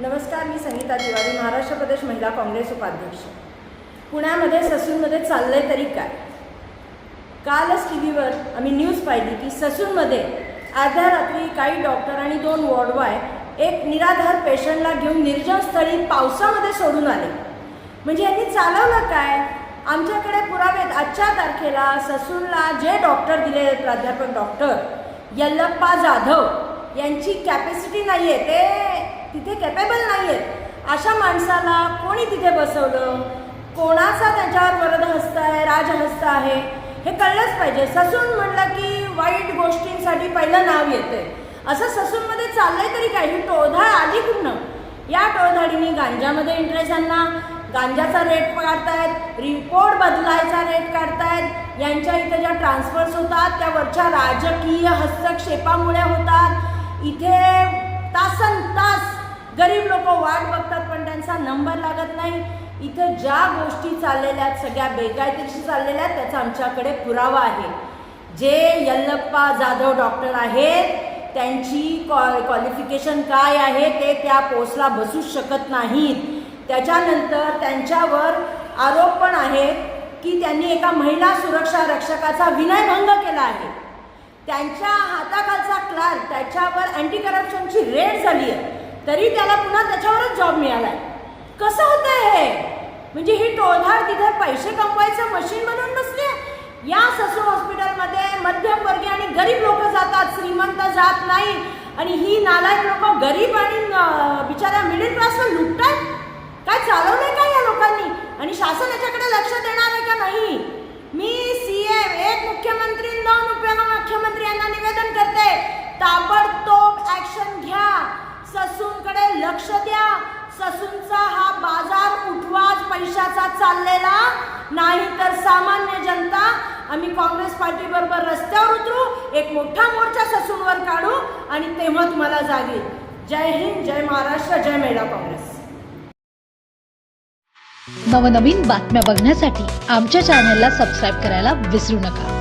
नमस्कार मी संगीता तिवारी महाराष्ट्र प्रदेश महिला काँग्रेस उपाध्यक्ष. पुण्यामध्ये ससूनमध्ये चाललंय तरी काय? कालच टी व्हीवर आम्ही न्यूज पाहिली की ससूनमध्ये अर्ध्या रात्री काही डॉक्टर आणि दोन वॉर्डवाय एक निराधार पेशंटला घेऊन निर्जन स्थळी पावसामध्ये सोडून आले. म्हणजे यांनी चालवलं काय? आमच्याकडे पुरावेत आजच्या तारखेला ससूनला जे डॉक्टर दिले प्राध्यापक डॉक्टर यल्लप्पा जाधव यांची कॅपॅसिटी नाही आहे ते तिथे कॅपेबल नाही आहेत अशा माणसाला कोणी तिथे बसवलं? कोणाचा त्याच्यावर वरदहस्त आहे राजहस्त आहे? हे कळलंच पाहिजे. ससून म्हणलं की वाईट गोष्टींसाठी पहिलं नाव येते असं ससूनमध्ये चाललंय तरी काय? ही टोळधाळ आली कुठनं? या टोळधाडीने गांजामध्ये इंटरेस्ट आणला. गांजाचा रेट काढतायत रिपोर्ट बदलायचा रेट काढतायत. यांच्या इथे ज्या ट्रान्सफर्स होतात त्या वरच्या राजकीय हस्तक्षेपामुळे होतात. इथे तासन गरीब लोक वाट बघतात पण त्यांचा नंबर लागत नाही. इथं ज्या गोष्टी चाललेल्या आहेत सगळ्या बेकायदेशीर चाललेल्या आहेत त्याचा आमच्याकडे पुरावा आहे. जे यल्लप्पा जाधव डॉक्टर आहेत त्यांची कॉ क्वालिफिकेशन काय आहे ते त्या पोस्टला बसू शकत नाहीत. त्याच्यानंतर त्यांच्यावर आरोप पण आहेत की त्यांनी एका महिला सुरक्षा रक्षकाचा विनयभंग केला आहे. त्यांच्या हाताखालचा क्लार्क त्याच्यावर अँटी करप्शनची रेड झाली आहे. तरी त्याला पुन्हा त्याच्यावरच जॉब मिळाला आहे कसं होतंय हे? म्हणजे ही टोळधाड तिथे पैसे कमवायचं मशीन बनवून बसले या ससून हॉस्पिटलमध्ये मध्यमवर्गीय आणि गरीब लोक जातात श्रीमंत जात नाही. आणि ही नालायक लोक गरीब आणि बिचाऱ्या मिडल क्लासला लुटतात? काय चालवलंय का या लोकांनी? आणि शासन याच्याकडे लक्ष देणार आहे का नाही मी सीएम एक मुख्यमंत्री दोन उपमुख्यमंत्री यांना निवेदन करते ताबडतोब ऍक्शन घ्या ससूनकडे लक्ष द्या. ससूनचा हा बाजार उठवाच पैशाचा चाललेला. नाही तर सामान्य जनता आम्ही काँग्रेस पार्टी बरोबर रस्त्यावर उतरू एक मोठा मोर्चा ससूनवर काढू आणि तेव्हा तुम्हाला जागे जय हिंद जय महाराष्ट्र जय महिला काँग्रेस. नवनवीन बातम्या बघण्यासाठी आमच्या चॅनलला सबस्क्राईब करायला विसरू नका.